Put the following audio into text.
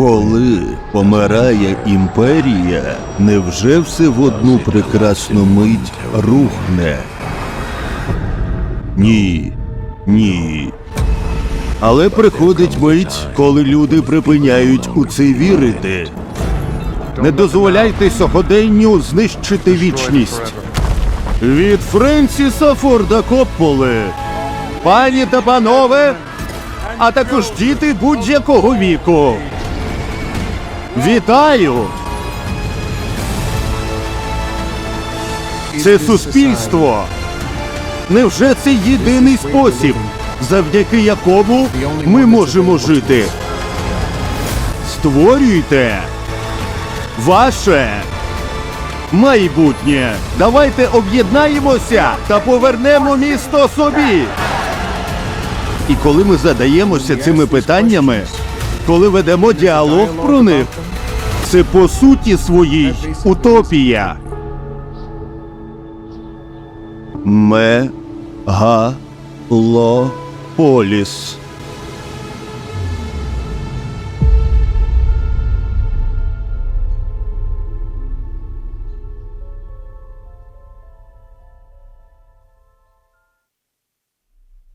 Коли помирає імперія, невже все в одну прекрасну мить рухне? Ні, ні. Але приходить мить, коли люди припиняють у це вірити. Не дозволяйте сьогоденню знищити вічність. Від Френсіса Форда Копполи. Пані та панове, а також діти будь-якого віку. Вітаю! Це суспільство. Невже це єдиний спосіб, завдяки якому ми можемо жити? Створюйте ваше майбутнє. Давайте об'єднаємося та повернемо місто собі. І коли ми задаємося цими питаннями, коли ведемо діалог про них, це по суті своїй утопія. Мегалополіс.